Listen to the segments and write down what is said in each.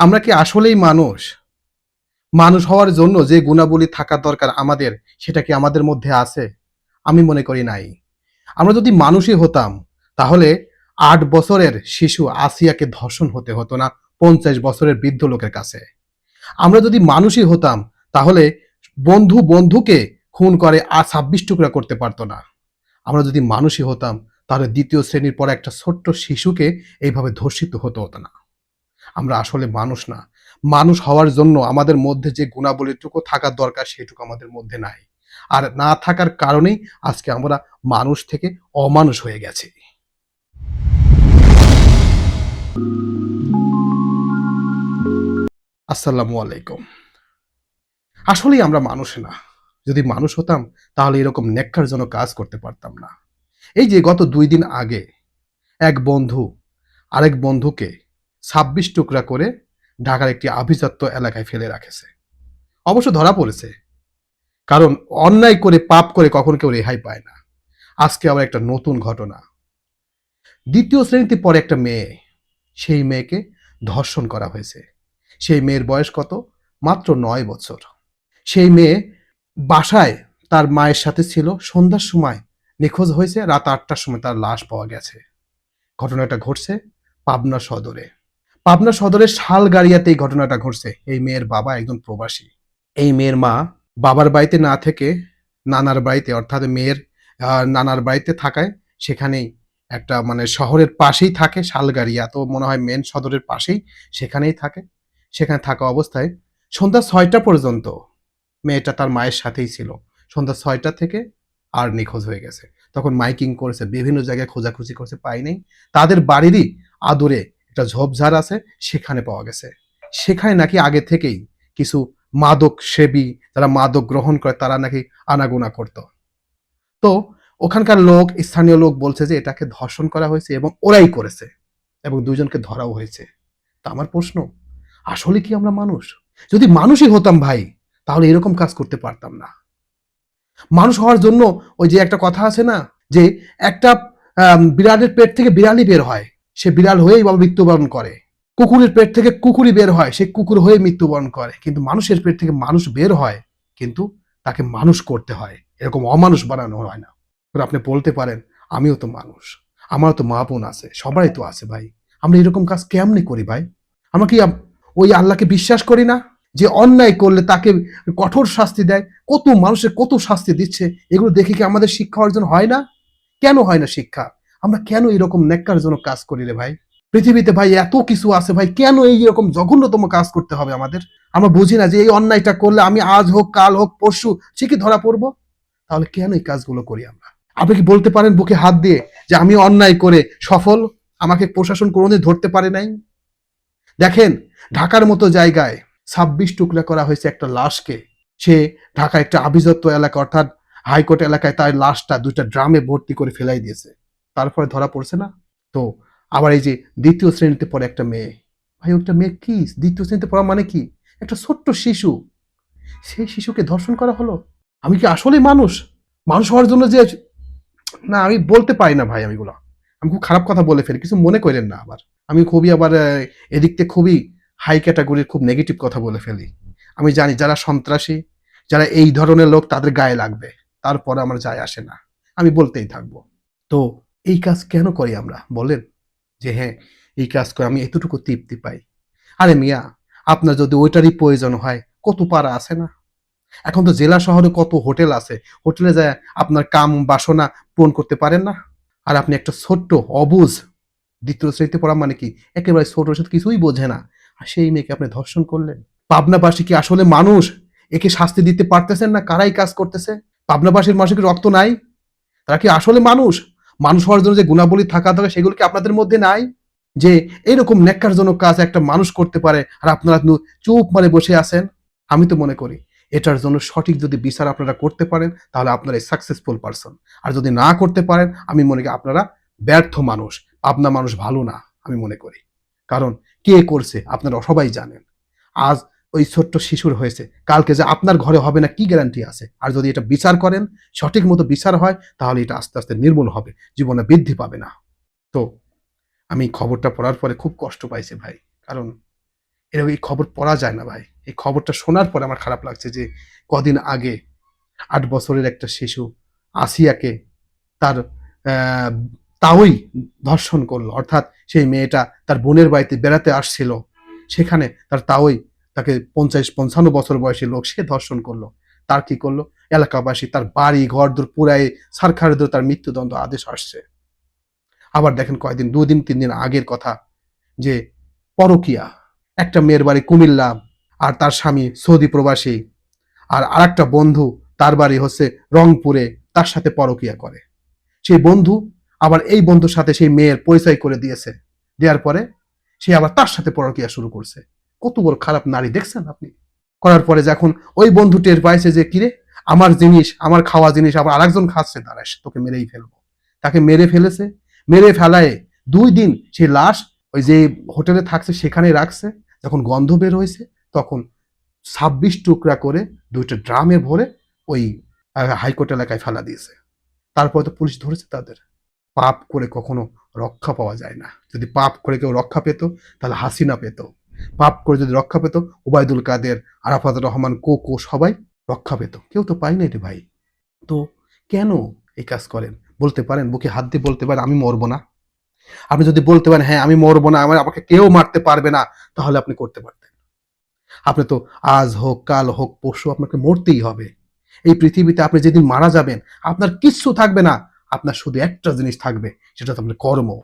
আমরা কি আসলেই মানুষ? মানুষ হওয়ার জন্য যে গুণাবলী থাকা দরকার আমাদের, সেটা কি আমাদের মধ্যে আছে? আমি মনে করি নাই। আমরা যদি মানুষই হতাম, তাহলে আট বছরের শিশু আসিয়াকে ধর্ষণ হতে হতো না পঞ্চাশ বছরের বৃদ্ধ লোকের কাছে। আমরা যদি মানুষই হতাম, তাহলে বন্ধু বন্ধুকে খুন করে আর ছাব্বিশ টুকরা করতে পারতো না। আমরা যদি মানুষই হতাম, তাহলে দ্বিতীয় শ্রেণির পর একটা ছোট্ট শিশুকে এইভাবে ধর্ষিত হতে হতো না। আমরা আসলে মানুষ না। মানুষ হওয়ার জন্য আমাদের মধ্যে যে গুণাবলীটুকু থাকার দরকার সেটুকু আমাদের মধ্যে নাই। আর না থাকার কারণেই আজকে আমরা মানুষ থেকে অমানুষ হয়ে গেছি। আসসালামু আলাইকুম। আসলেই আমরা মানুষ না। যদি মানুষ হতাম, তাহলে এরকম নেককারজনক কাজ করতে পারতাম না। এই যে গত দুই দিন আগে এক বন্ধু, আরেক বন্ধুকে ছাব্বিশ টুকরা করে ঢাকার একটি আভিজাত্য এলাকায় ফেলে রাখেছে। অবশ্য ধরা পড়েছে। কারণ অন্যায় করে, পাপ করে কখন কেউ রেহাই পায় না। আজকে আবার একটা নতুন ঘটনা। দ্বিতীয় শ্রেণীতে পরে একটা মেয়ে। সেই মেয়েকে ধর্ষণ করা হয়েছে। সেই মেয়ের বয়স কত? মাত্র নয় বছর। সেই মেয়ে বাসায় তার মায়ের সাথে ছিল। সন্ধ্যার সময় নিখোঁজ হয়েছে। রাত আটটার সময় তার লাশ পাওয়া গেছে। ঘটনাটা ঘটছে পাবনা সদরে। পাবনা সদরের শালগাড়িয়াতে এই ঘটনাটা ঘটছে। এই মেয়ের বাবা একজন প্রবাসী। এই মেয়ের মা বাবার বাড়িতে না থেকে নানার বাড়িতে, অর্থাৎ মেয়ের নানার বাড়িতে থাকায় সেখানেই একটা মানে শহরের পাশেই থাকে শালগাড়িয়া। তো মনে হয় মেন সদরের পাশেই সেখানেই থাকে। সেখানে থাকা অবস্থায় সন্ধ্যা ছয়টা পর্যন্ত মেয়েটা তার মায়ের সাথেই ছিল। সন্ধ্যা ছয়টা থেকে আর নিখোঁজ হয়ে গেছে। তখন মাইকিং করেছে, বিভিন্ন জায়গায় খোঁজাখুঁজি করছে পাই নাই। তাদের বাড়িরই আদরে একটা ঝোপঝাড় আছে, সেখানে পাওয়া গেছে। সেখানে নাকি আগে থেকেই কিছু মাদক সেবী যারা মাদক গ্রহণ করে, তারা নাকি আনাগোনা করত। তো ওখানকার লোক, স্থানীয় লোক বলছে যে, এটাকে ধর্ষণ করা হয়েছে এবং ওরাই করেছে এবং দুজনকে ধরাও হয়েছে। তা আমার প্রশ্ন, আসলে কি আমরা মানুষ? যদি মানুষই হতাম ভাই, তাহলে এরকম কাজ করতে পারতাম না। মানুষ হওয়ার জন্য ওই যে একটা কথা আছে না, যে একটা বিড়ালের পেট থেকে বিড়ালই বের হয়। সে বিড়াল হয়েই বা মৃত্যুবরণ করে। কুকুরের পেট থেকে কুকুরই বের হয়, সে কুকুর হয়ে মৃত্যুবরণ করে। কিন্তু মানুষের পেট থেকে মানুষ বের হয়, কিন্তু তাকে মানুষ করতে হয়। এরকম অমানুষ বানানো হয় না। আপনি বলতে পারেন, আমিও তো মানুষ। আমারও তো মা বোন আছে, সবাই তো আছে ভাই। আমরা এরকম কাজ কেমনি করি ভাই? আমরা কি ওই আল্লাহকে বিশ্বাস করি না? যে অন্যায় করলে তাকে কঠোর শাস্তি দেয়, কত মানুষের কত শাস্তি দিচ্ছে, এগুলো দেখে কি আমাদের শিক্ষা অর্জন হয় না? কেন হয় না শিক্ষা? আমরা কেন এরকম নেককার জন্য কাজ করি রে ভাই? পৃথিবীতে ভাই এত কিছু আছে ভাই, কেন এই রকম জঘন্যতম কাজ করতে হবে আমাদের? আমরা বুঝি না যে এই অন্যায়টা করলে আমি আজ হোক, কাল হোক, পরশু, ঠিকই ধরা পড়ব। তাহলে কেন এই কাজগুলো করি আমরা? আপনি কি বলতে পারেন বুকে হাত দিয়ে যে আমি অন্যায় করে সফল? আমাকে প্রশাসন কোনোদিন ধরতে পারে নাই? দেখেন, ঢাকার মতো জায়গায় ছাব্বিশ টুকরা করা হয়েছে একটা লাশকে। সে ঢাকা একটা আভিজাত্য এলাকা, অর্থাৎ হাইকোর্ট এলাকায় তার লাশটা দুইটা ড্রামে ভর্তি করে ফেলাই দিয়েছে। তারপরে ধরা পড়ছে না। তো আবার এই যে দ্বিতীয় শ্রেণীতে পড়ে একটা মেয়ে। ভাই ওটা মেয়ে কি? দ্বিতীয় শ্রেণীতে পড়া মানে কি? একটা ছোট্ট শিশু। সেই শিশুকে ধর্ষণ করা হলো? আমি কি আসলে মানুষ? মানুষ হওয়ার জন্য যে না, আমি বলতে পারি না ভাই আমিগুলো আমি খুব খারাপ কথা বলে ফেলি, কিছু মনে করেন না আবার। আমি খুবই আবার এদিক থেকে খুবই হাই ক্যাটাগরির খুব নেগেটিভ কথা বলে ফেলি। আমি জানি যারা সন্ত্রাসী, যারা এই ধরনের লোক তাদের গায়ে লাগবে। তারপরে আমার যায় আসে না। আমি বলতেই থাকব। তো এই কাজ কেন করি আমরা? বলেন যে হ্যাঁ এই কাজ করে আমি এতটুকু তৃপ্তি পাই। আরে মিয়া, আপনার যদি ওইটারই প্রয়োজন হয়, কত পাড়া আছে না? এখন তো জেলা শহরে কত হোটেল আছে, হোটেলে যায় আপনার কাম বাসনা পূরণ করতে পারেন না? আর আপনি একটা ছোট্ট অবুজ দ্বিতীয় শ্রেণীতে পড়া মানে কি? একেবারে ছোট সাথে কিছুই বোঝে না। আর সেই মেয়েকে আপনি ধর্ষণ করলেন। পাবনাবাসী কি আসলে মানুষ? একে শাস্তি দিতে পারতেছেন না? কারাই কাজ করতেছে? পাবনাবাসীর মানুষের রক্ত নাই? তারা কি আসলে মানুষ? মানুষ হওয়ার জন্য যে গুণাবলী থাকা দরকার সেগুলো কি আপনাদের মধ্যে নাই? যে এরকম নেককারজনক কাজ একটা মানুষ করতে পারে আর আপনারা চুপ মানে বসে আছেন? আমি তো মনে করি এটার জন্য সঠিক যদি বিচার আপনারা করতে পারেন, তাহলে আপনারা সাকসেসফুল পারসন আর যদি না করতে পারেন, আমি মনে করি আপনারা ব্যর্থ মানুষ। আপনার মানুষ ভালো না, আমি মনে করি। কারণ কে করছে? আপনারা সবাই জানেন। আজ ওই ছোট্ট শিশুর হয়েছে। কালকে যে আপনার ঘরে হবে না, কি গ্যারান্টি আছে? আর যদি এটা বিচার করেন, সঠিক মতো বিচার হয়, তাহলে এটা আস্তে আস্তে নির্মূল হবে। জীবনে বৃদ্ধি পাবে না। তো, আমি খবরটা পড়ার পরে খুব কষ্ট পাইছি ভাই। কারণ এরকম এই খবর পড়া যায় না ভাই। এই খবরটা শোনার পরে আমার খারাপ লাগছে যে, কদিন আগে আট বছরের একটা শিশু আসিয়াকে তার তাওই ধর্ষণ করল। অর্থাৎ সেই মেয়েটা তার বোনের বাড়িতে বেড়াতে আসছিল। সেখানে তার তাওই তাকে পঞ্চাশ, পঞ্চান্ন বছর বয়সী লোক সে ধর্ষণ করল। তার কি করল? এলাকাবাসী তার বাড়ি ঘর দূর পুরাই সারখার দূর তার মৃত্যুদণ্ড আদেশ আসছে। আবার দেখেন কয়েকদিন দুদিন তিন দিন আগের কথা যে পরকিয়া, একটা মেয়ের বাড়ি কুমিল্লা আর তার স্বামী সৌদি প্রবাসী আর আরেকটা বন্ধু তার বাড়ি হচ্ছে রংপুরে তার সাথে পরকিয়া করে। সেই বন্ধু আবার এই বন্ধুর সাথে সেই মেয়ের পরিচয় করে দিয়েছে। দেওয়ার পরে সে আবার তার সাথে পরকিয়া শুরু করছে। কত বড় খারাপ নারী, দেখছেন আপনি? করার পরে যখন ওই বন্ধু টের পাইছে যে, কিরে, আমার জিনিস, আমার খাওয়া জিনিস, আবার আরেকজন খাচ্ছে তারা তোকে মেরেই ফেলব। তাকে মেরে ফেলেছে। মেরে ফেলায় দুই দিন সেই লাশ ওই যে হোটেলে থাকছে, সেখানে রাখছে। যখন গন্ধ বের হয়েছে, তখন ছাব্বিশ টুকরা করে দুইটা ড্রামে ভরে ওই হাইকোর্ট এলাকায় ফেলা দিয়েছে। তারপরে তো পুলিশ ধরেছে তাদের। পাপ করে কখনো রক্ষা পাওয়া যায় না। যদি পাপ করে কেউ রক্ষা পেত, তাহলে হাসিনা পেত। পাপ করে যদি রক্ষা পেত, ওবায়দুল কাদের, আরাফাত রহমান, কোকো সবাই রক্ষা পেত। কেউ তো পায় না রে ভাই। তো কেন এই কাজ করেন? বলতে পারেন, বুকে হাত দিয়ে বলতে পারেন, আমি মরবো না। আপনি যদি বলতে পারেন হ্যাঁ আমি মরবো না, আমার আমাকে কেউ মারতে পারবে না, তাহলে আপনি করতে পারতেন। আপনি তো আজ হোক, কাল হোক, পরশু আপনাকে মরতেই হবে। এই পৃথিবীতে আপনি যেদিন মারা যাবেন, আপনার কিচ্ছু থাকবে না, আপনার শুধু একটা জিনিস থাকবে, সেটা তো আপনার কর্ম।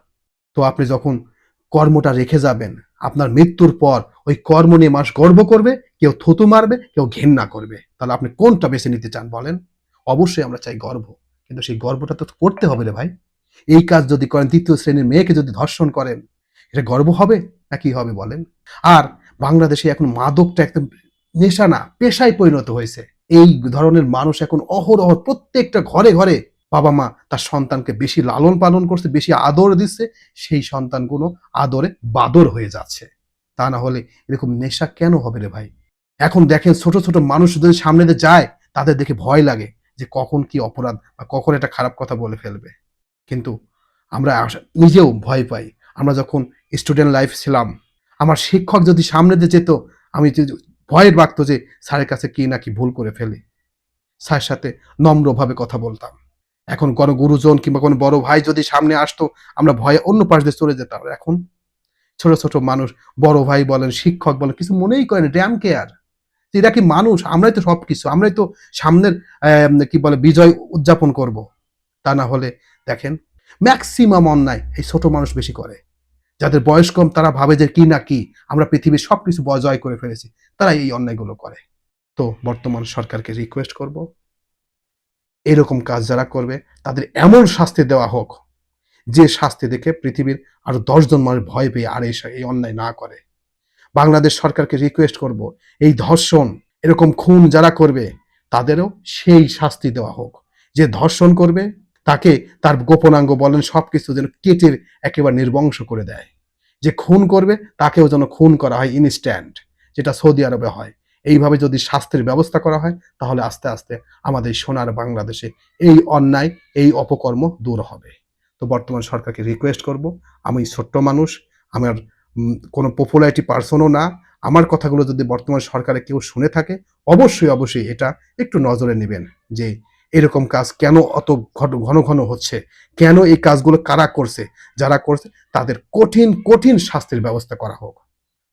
তো আপনি যখন কর্মটা রেখে যাবেন। আপনার মৃত্যুর পর ওই কর্ম নিয়ে মানুষ গর্ব করবে, কেউ থুতু মারবে, কেউ ঘেন্না করবে। তাহলে আপনি কোনটা বেছে নিতে চান বলেন? অবশ্যই আমরা চাই গর্ব। কিন্তু সেই গর্বটা তো করতে হবে রে ভাই। এই কাজ যদি করেন তৃতীয় শ্রেণির মেয়েকে যদি ধর্ষণ করেন, এটা গর্ব হবে না কি হবে বলেন? আর বাংলাদেশে এখন মাদকটা একদম নেশা না, পেশায় পরিণত হয়েছে। এই ধরনের মানুষ এখন অহরহ প্রত্যেকটা ঘরে ঘরে বাবা মা তার সন্তানকে বেশি লালন পালন করছে, বেশি আদর দিচ্ছে, সেই সন্তানগুলো আদরে বাদর হয়ে যাচ্ছে। তা না হলে এরকম নেশা কেন হবে রে ভাই? এখন দেখেন ছোট ছোট মানুষ যদি সামনে যায়, তাদের দেখে ভয় লাগে যে কখন কি অপরাধ বা কখন এটা খারাপ কথা বলে ফেলবে। কিন্তু আমরা নিজেও ভয় পাই। আমরা যখন স্টুডেন্ট লাইফ ছিলাম, আমার শিক্ষক যদি সামনে দিয়ে যেত, আমি ভয়ের বাগতো যে স্যারের কাছে কি না কি ভুল করে ফেলি। স্যারের সাথে নম্রভাবে কথা বলতাম। এখন কোনো গুরুজন কিংবা কোনো বড় ভাই যদি সামনে আসতো, আমরা ভয়ে অন্য পাশ দিয়ে চলে যেতাম। এখন ছোট ছোট মানুষ, বড় ভাই বলেন, শিক্ষক বলেন, কিছু মনেই করেন ড্যাম কেয়ার এরা কি মানুষ? আমরাই তো সব কিছু আমরাই তো সামনের কি বলে, বিজয় উদযাপন করব। তা না হলে দেখেন ম্যাক্সিমাম অন্যায় এই ছোট মানুষ বেশি করে। যাদের বয়স কম, তারা ভাবে যে কি না কি, আমরা পৃথিবীর সবকিছু জয় করে ফেলেছি তারা এই অন্যায়গুলো করে। তো বর্তমান সরকারকে রিকোয়েস্ট করব এরকম কাজ যারা করবে, তাদের এমন শাস্তি দেওয়া হোক, যে শাস্তি দেখে পৃথিবীর আরও দশজন মানুষ ভয় পেয়ে আর এই অন্যায় না করে। বাংলাদেশ সরকারকে রিকোয়েস্ট করব, এই ধর্ষণ, এরকম খুন যারা করবে, তাদেরও সেই শাস্তি দেওয়া হোক। যে ধর্ষণ করবে, তাকে তার গোপনাঙ্গ বলেন, সবকিছু যেন কেটে একেবারে নির্বংশ করে দেয়। যে খুন করবে, তাকেও যেন খুন করা হয় ইনস্ট্যান্ট যেটা সৌদি আরবে হয়। এইভাবে যদি শাস্তির ব্যবস্থা করা হয়, তাহলে আস্তে আস্তে আমাদের সোনার বাংলাদেশে এই অন্যায়, এই অপকর্ম দূর হবে। তো বর্তমান সরকারকে রিকোয়েস্ট করব, আমি ছোট্ট মানুষ, আমার কোনো পপুলারিটি পার্সনও না, আমার কথাগুলো যদি বর্তমান সরকারে কেউ শুনে থাকে, অবশ্যই অবশ্যই এটা একটু নজরে নেবেন যে এরকম কাজ কেন অত ঘন- ঘন ঘন হচ্ছে? কেন এই কাজগুলো কারা করছে? যারা করছে? তাদের কঠিন কঠিন শাস্তির ব্যবস্থা করা হোক।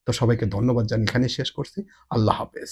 তো সবাইকে ধন্যবাদ জানি এখানে শেষ করছি। আল্লাহ হাফেজ।